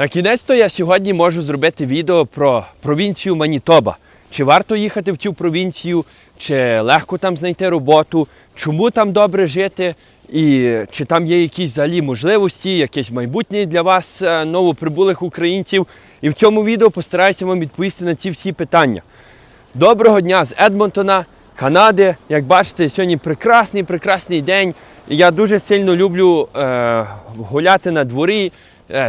На кінець то я сьогодні можу зробити відео про провінцію Манітоба. Чи варто їхати в цю провінцію, чи легко там знайти роботу, чому там добре жити, і чи там є якісь взагалі можливості, якесь майбутнє для вас, е, новоприбулих українців. І в цьому відео постараюся вам відповісти на ці всі питання. Доброго дня з Едмонтона, Канади. Як бачите, сьогодні прекрасний, прекрасний день. Я дуже сильно люблю е, гуляти на дворі,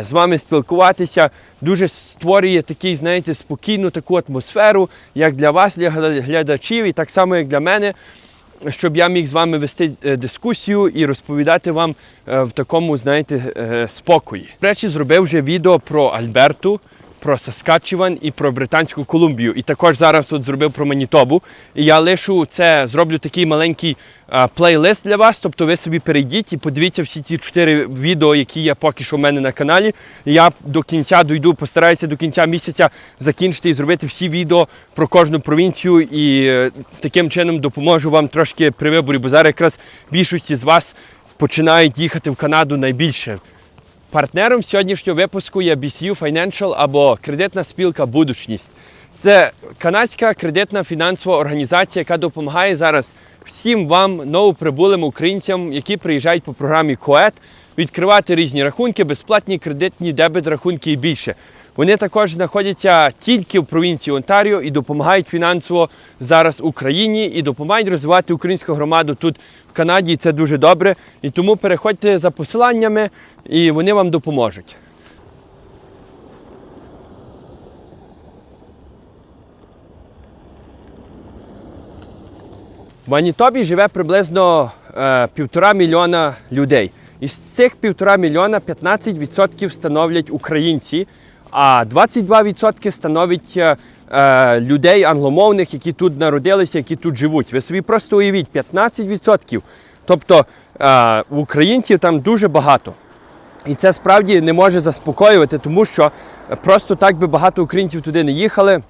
з вами спілкуватися. Дуже створює такий, знаєте, спокійну таку атмосферу, як для вас, для глядачів, і так само, як для мене. Щоб я міг з вами вести е, дискусію і розповідати вам е, в такому, знаєте, е, спокої. До речі, зробив вже відео про Альберту, про Саскачеван і про Британську Колумбію. І також зараз тут зробив про Манітобу. І я лишу це, зроблю такий маленький е, плейлист для вас. Тобто ви собі перейдіть і подивіться всі ті чотири відео, які є поки що в мене на каналі. Я до кінця дойду, постараюся до кінця місяця закінчити і зробити всі відео про кожну провінцію. І е, таким чином допоможу вам трошки при виборі, бо зараз якраз більшості з вас починають їхати в Канаду найбільше. Партнером сьогоднішнього випуску є BCU Financial або кредитна спілка Будучність. Це канадська кредитна фінансова організація, яка допомагає зараз всім вам, новоприбулим українцям, які приїжджають по програмі КОЕТ, відкривати різні рахунки, безплатні кредитні дебет рахунки і більше. Вони також знаходяться тільки в провінції Онтаріо і допомагають фінансово зараз Україні і допомагають розвивати українську громаду тут в Канаді. І це дуже добре. І тому переходьте за посиланнями, і вони вам допоможуть. В Манітобі живе приблизно е, півтора мільйона людей. Із цих півтора мільйона 15% становлять українці, а 22% становить е, е, людей англомовних, які тут народилися, які тут живуть. Ви собі просто уявіть, 15%. Тобто е, українців там дуже багато. І це справді не може заспокоювати, тому що просто так би багато українців туди не їхали.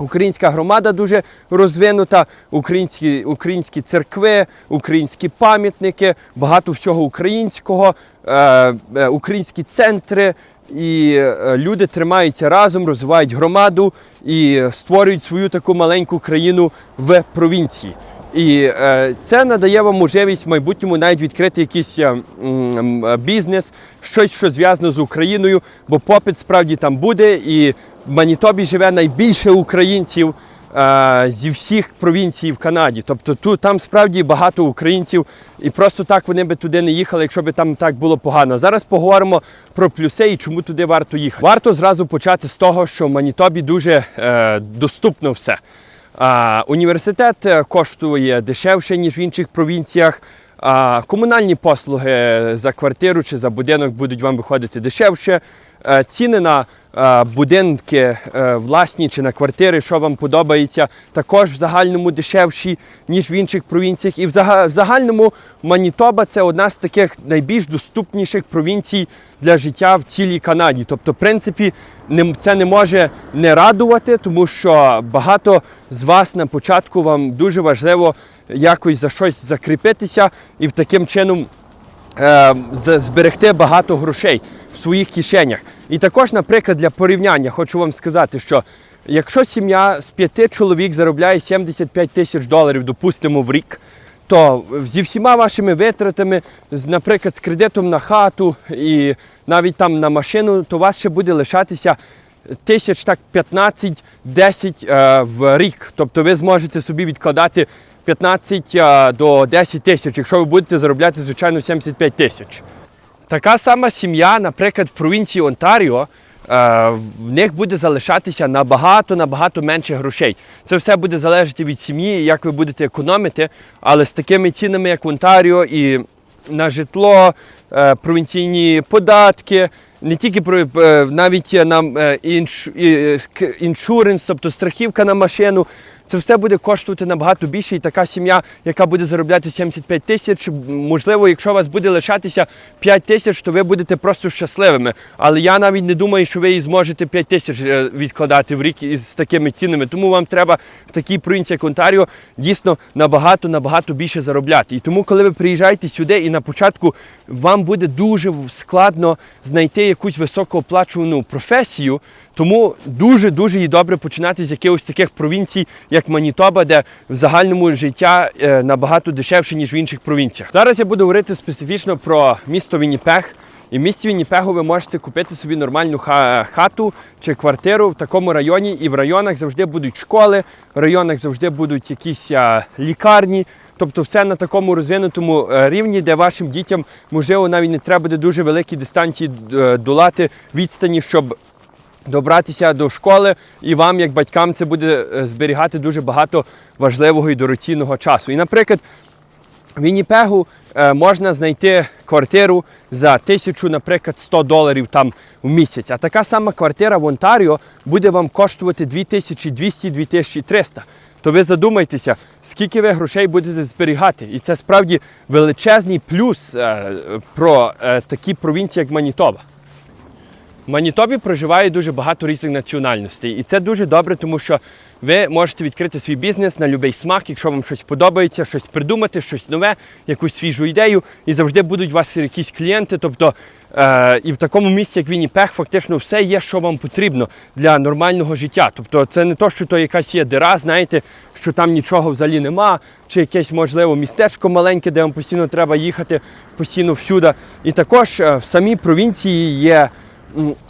Українська громада дуже розвинута, українські, українські церкви, українські пам'ятники, багато всього українського, е, е, українські центри. І е, люди тримаються разом, розвивають громаду і створюють свою таку маленьку країну в провінції. І е, це надає вам можливість в майбутньому навіть відкрити якийсь е, бізнес, щось, що зв'язано з Україною, бо попит справді там буде. І в Манітобі живе найбільше українців зі всіх провінцій в Канаді. Тобто тут там справді багато українців, і просто так вони би туди не їхали, якщо би там так було погано. Зараз поговоримо про плюси і чому туди варто їхати. Варто зразу почати з того, що в Манітобі дуже е, доступно все. Е, університет е, коштує дешевше, ніж в інших провінціях. Комунальні послуги за квартиру чи за будинок будуть вам виходити дешевше. Е, ціни на е, будинки е, власні чи на квартири, що вам подобається, також в загальному дешевші, ніж в інших провінціях. І в загальному Манітоба це одна з таких найбільш доступніших провінцій для життя в цілій Канаді. Тобто, в принципі, це не може не радувати, тому що багато з вас на початку вам дуже важливо якось за щось закріпитися і таким чином е, зберегти багато грошей в своїх кишенях. І також, наприклад, для порівняння хочу вам сказати, що якщо сім'я з п'яти чоловік заробляє 75 тисяч доларів, допустимо, в рік, то зі всіма вашими витратами, наприклад, з кредитом на хату і навіть там на машину, то у вас ще буде лишатися тисяч так 15-10 е, в рік. Тобто ви зможете собі відкладати 15 е, до 10 тисяч, якщо ви будете заробляти, звичайно, 75 тисяч. Така сама сім'я, наприклад, в провінції Онтаріо, е, в них буде залишатися набагато набагато менше грошей. Це все буде залежати від сім'ї, як ви будете економити, але з такими цінами, як Онтаріо, і на житло, е, провінційні податки, не тільки про е, навіть на інш, і, ск- іншуренс, тобто страхівка на машину. Це все буде коштувати набагато більше. І така сім'я, яка буде заробляти 75 тисяч, можливо, якщо у вас буде лишатися 5 тисяч, то ви будете просто щасливими. Але я навіть не думаю, що ви зможете 5 тисяч е, відкладати в рік із такими цінами. Тому вам треба в такій провінції, як Онтаріо, дійсно набагато набагато більше заробляти. І тому, коли ви приїжджаєте сюди, і на початку вам буде дуже складно знайти якусь високооплачувану професію. Тому дуже дуже і добре починати з якихось таких провінцій, як Манітоба, де в загальному життя е, набагато дешевше, ніж в інших провінціях. Зараз я буду говорити специфічно про місто Вінніпег. І в місті Вінніпегу ви можете купити собі нормальну хату чи квартиру в такому районі, і в районах завжди будуть школи, в районах завжди будуть якісь лікарні. Тобто все на такому розвинутому е, рівні, де вашим дітям можливо навіть не треба буде дуже великі дистанції е, долати відстані, щоб добратися до школи, і вам, як батькам, це буде е, зберігати дуже багато важливого і дорогоцінного часу. І, наприклад, в Вінніпегу е, можна знайти квартиру за тисячу, наприклад, 100 доларів там в місяць. А така сама квартира в Онтаріо буде вам коштувати 2200-2300. То ви задумайтеся, скільки ви грошей будете зберігати. І це справді величезний плюс е, про такі провінції, як Манітоба. Манітобі проживає дуже багато різних національностей, і це дуже добре, тому що ви можете відкрити свій бізнес на будь-який смак, якщо вам щось подобається, щось придумати, щось нове, якусь свіжу ідею, і завжди будуть у вас якісь клієнти. Тобто, е, і в такому місці, як Вінніпег, фактично все є, що вам потрібно для нормального життя. Тобто, це не то, що то якась є дира, знаєте, що там нічого взагалі нема, чи якесь можливо містечко маленьке, де вам постійно треба їхати постійно всюди. І також е, в самій провінції є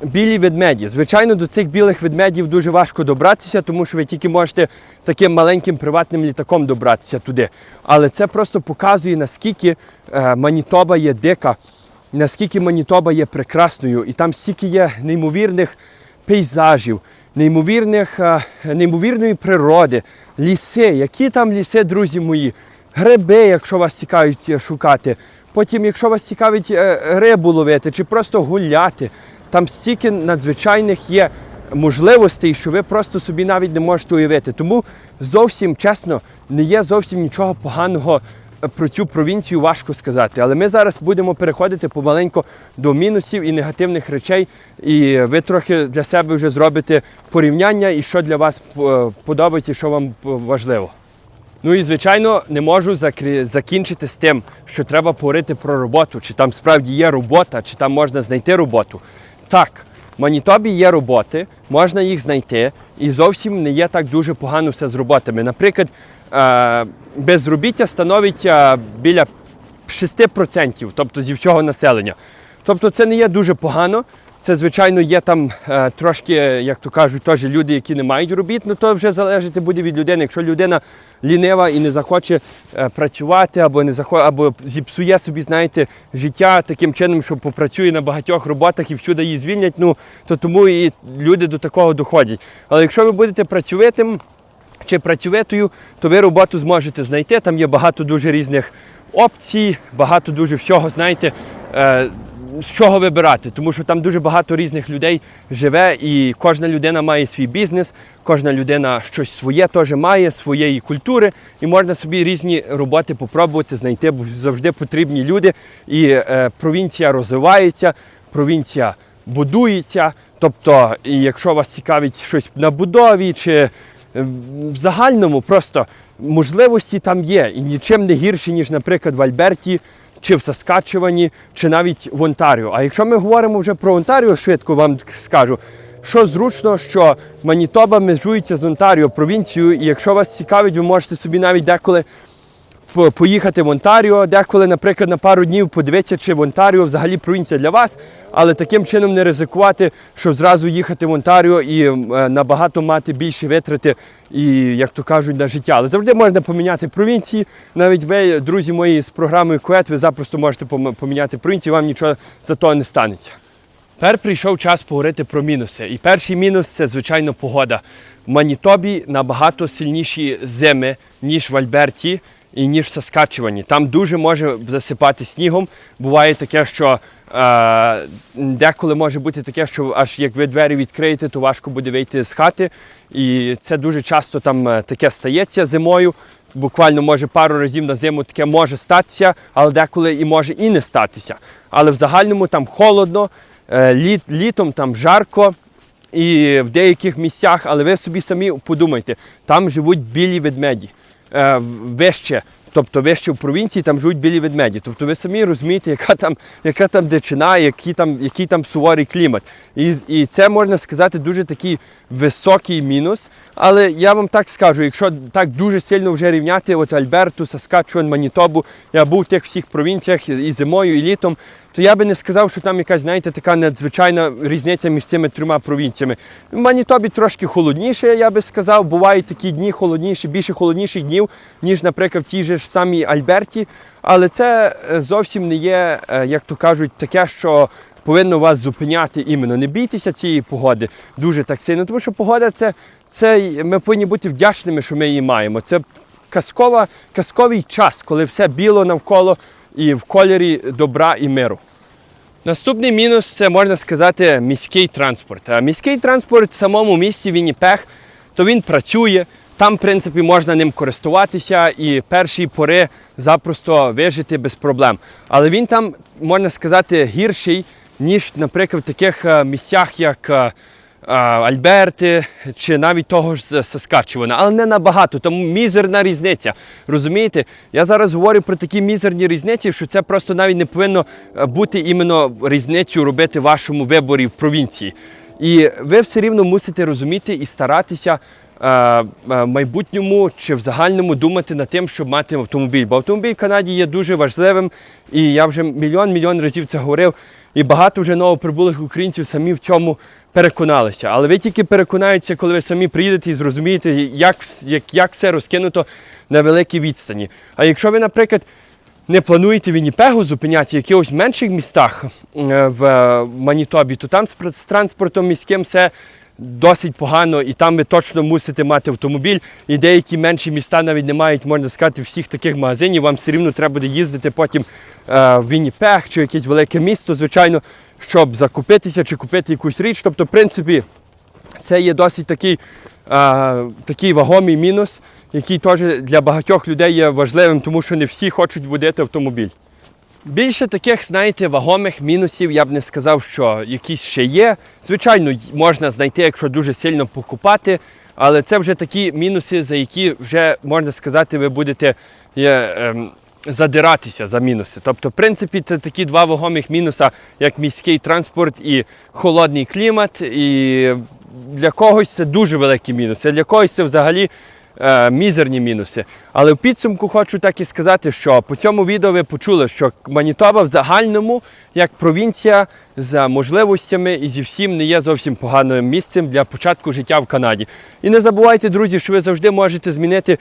білі ведмеді. Звичайно, до цих білих ведмедів дуже важко добратися, тому що ви тільки можете таким маленьким приватним літаком добратися туди. Але це просто показує, наскільки е, Манітоба є дика, наскільки Манітоба є прекрасною, і там стільки є неймовірних пейзажів, неймовірних, е, неймовірної природи, ліси. Які там ліси, друзі мої? Гриби, якщо вас цікавить е, шукати. Потім, якщо вас цікавить рибу ловити чи просто гуляти, там стільки надзвичайних є можливостей, що ви просто собі навіть не можете уявити. Тому зовсім чесно, не є зовсім нічого поганого е, про цю провінцію важко сказати. Але ми зараз будемо переходити помаленьку до мінусів і негативних речей, і ви трохи для себе вже зробите порівняння і що для вас е, подобається, що вам е, важливо. Ну і звичайно не можу закінчити з тим, що треба поговорити про роботу, чи там справді є робота, чи там можна знайти роботу. Так, в Манітобі є роботи, можна їх знайти, і зовсім не є так дуже погано все з роботами. Наприклад, е, безробіття становить е, біля 6%, тобто зі всього населення. Тобто це не є дуже погано. Це, звичайно, є там е, трошки, як то кажуть, теж люди, які не мають робіт, ну то вже залежати буде від людини. Якщо людина лінива і не захоче е, працювати, або не захоче, або зіпсує собі, знаєте, життя таким чином, що попрацює на багатьох роботах і всюди її звільнять, ну то тому і люди до такого доходять. Але якщо ви будете працюватим, чи працюватою, то ви роботу зможете знайти. Там є багато дуже різних опцій, багато дуже всього, знаєте, е, з чого вибирати. Тому що там дуже багато різних людей живе, і кожна людина має свій бізнес, кожна людина щось своє теж має, своєї культури, і можна собі різні роботи попробувати знайти, бо завжди потрібні люди. І е, провінція розвивається, провінція будується. Тобто, і якщо вас цікавить щось на будові чи в загальному просто можливості там є і нічим не гірші, ніж, наприклад, в Альберті, чи в Саскачевані, чи навіть в Онтаріо. А якщо ми говоримо вже про Онтаріо, швидко вам скажу, що зручно, що Манітоба межується з Онтаріо провінцією, і якщо вас цікавить, ви можете собі навіть деколи поїхати в Онтаріо, деколи, наприклад, на пару днів подивитися, чи в Онтаріо взагалі провінція для вас, але таким чином не ризикувати, щоб зразу їхати в Онтаріо і е, набагато мати більші витрати і, як то кажуть, на життя. Але завжди можна поміняти провінції. Навіть ви, друзі мої, з програмою Кует, ви запросто можете поміняти провінцію, вам нічого за то не станеться. Тепер прийшов час поговорити про мінуси. І перший мінус це, звичайно, погода. В Манітобі набагато сильніші зими, ніж в Альберті і ніж в Саскачевані. Там дуже може засипати снігом. Буває таке, що Е, деколи може бути таке, що аж як ви двері відкриєте, то важко буде вийти з хати. І це дуже часто там е, таке стається зимою. Буквально може пару разів на зиму таке може статися, але деколи і може і не статися. Але в загальному там холодно, е, літ, літом там жарко і в деяких місцях, але ви собі самі подумайте, там живуть білі ведмеді вище. Тобто вище в провінції там живуть білі ведмеді. Тобто ви самі розумієте, яка там, яка там дичина, який там, який там суворий клімат. І, і це можна сказати дуже такий високий мінус. Але я вам так скажу, якщо так дуже сильно вже рівняти, от Альберту, Саскачуан, Манітобу, я був в тих всіх провінціях і зимою, і літом, то я би не сказав, що там якась, знаєте, така надзвичайна різниця між цими трьома провінціями. В Манітобі трошки холодніше, я би сказав. Бувають такі дні холодніші, більше холодніших днів, ніж, наприклад, в тій же ж самій Альберті. Але це е, зовсім не є, е, як то кажуть, таке, що повинно вас зупиняти іменно. Не бійтеся цієї погоди дуже так сильно, тому що погода це, це ми повинні бути вдячними, що ми її маємо. Це казкова, казковий час, коли все біло навколо і в кольорі добра і миру. Наступний мінус це можна сказати міський транспорт. А міський транспорт в самому місті Вінніпех, то він працює. Там, в принципі, можна ним користуватися і перші пори запросто вижити без проблем. Але він там, можна сказати, гірший, ніж, наприклад, в таких е, місцях, як е, Альберти чи навіть того ж Саскачевана. Але не набагато, тому мізерна різниця. Розумієте? Я зараз говорю про такі мізерні різниці, що це просто навіть не повинно е, бути іменно різницю робити вашому виборі в провінції. І ви все рівно мусите розуміти і старатися е, е, в майбутньому чи в загальному думати над тим, щоб мати автомобіль. Бо автомобіль в Канаді є дуже важливим, і я вже мільйон-мільйон разів це говорив. І багато вже новоприбулих українців самі в цьому переконалися. Але ви тільки переконаєтеся, коли ви самі приїдете і зрозумієте, як, як, як все розкинуто на великій відстані. А якщо ви, наприклад, не плануєте в Вінніпегу зупинятися в якихось менших містах е, в е, Манітобі, то там з транспортом міським все досить погано, і там ви точно мусите мати автомобіль. І деякі менші міста навіть не мають, можна сказати, всіх таких магазинів. Вам все рівно треба буде їздити потім е, в Вінніпег чи якесь велике місто, звичайно, щоб закупитися чи купити якусь річ. Тобто, в принципі, це є досить такий, а, такий вагомий мінус, який теж для багатьох людей є важливим, тому що не всі хочуть водити автомобіль. Більше таких, знаєте, вагомих мінусів я б не сказав, що якісь ще є. Звичайно, можна знайти, якщо дуже сильно покупати, але це вже такі мінуси, за які вже можна сказати, ви будете є, ем, задиратися за мінуси. Тобто, в принципі, це такі два вагомих мінуса, як міський транспорт і холодний клімат. І для когось це дуже великі мінуси, для когось це взагалі е, мізерні мінуси. Але в підсумку хочу так і сказати, що по цьому відео ви почули, що Манітоба в загальному, як провінція з можливостями і зі всім не є зовсім поганим місцем для початку життя в Канаді. І не забувайте, друзі, що ви завжди можете змінити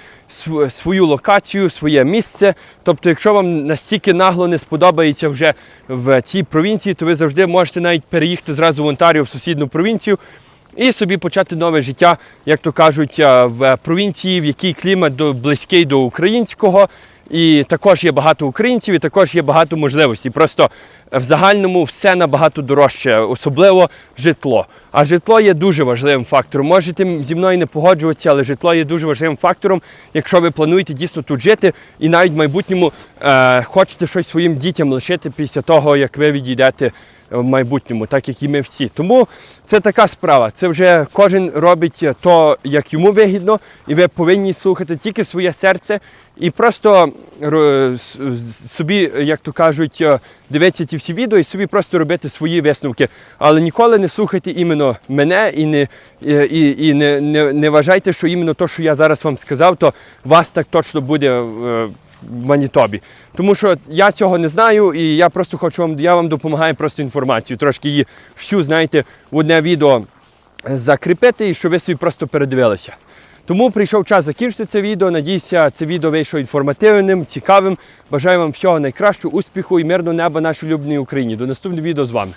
свою локацію, своє місце. Тобто, якщо вам настільки нагло не сподобається вже в цій провінції, то ви завжди можете навіть переїхати зразу в Онтаріо в сусідню провінцію і собі почати нове життя, як то кажуть, е, в провінції, в якій клімат близький до українського. І також є багато українців, і також є багато можливостей. Просто в загальному все набагато дорожче, особливо житло. А житло є дуже важливим фактором. Можете зі мною не погоджуватися, але житло є дуже важливим фактором, якщо ви плануєте дійсно тут жити і навіть в майбутньому е, хочете щось своїм дітям лишити після того, як ви відійдете в майбутньому, так як і ми всі. Тому це така справа. Це вже кожен робить то, як йому вигідно, і ви повинні слухати тільки своє серце і просто с- собі, як то кажуть, е, дивитися ці всі відео і собі просто робити свої висновки. Але ніколи не слухайте іменно мене і не, і, і, не, не, не вважайте, що іменно те, що я зараз вам сказав, то вас так точно буде. В Манітобі. Тому що я цього не знаю, і я просто хочу вам, я вам допомагаю просто інформацію, трошки її всю, знаєте, в одне відео закріпити і щоб ви собі просто передивилися. Тому прийшов час закінчити це відео. Надіюся, це відео вийшло інформативним, цікавим. Бажаю вам всього найкращого, успіху і мирного неба нашій улюбленій Україні. До наступного відео з вами.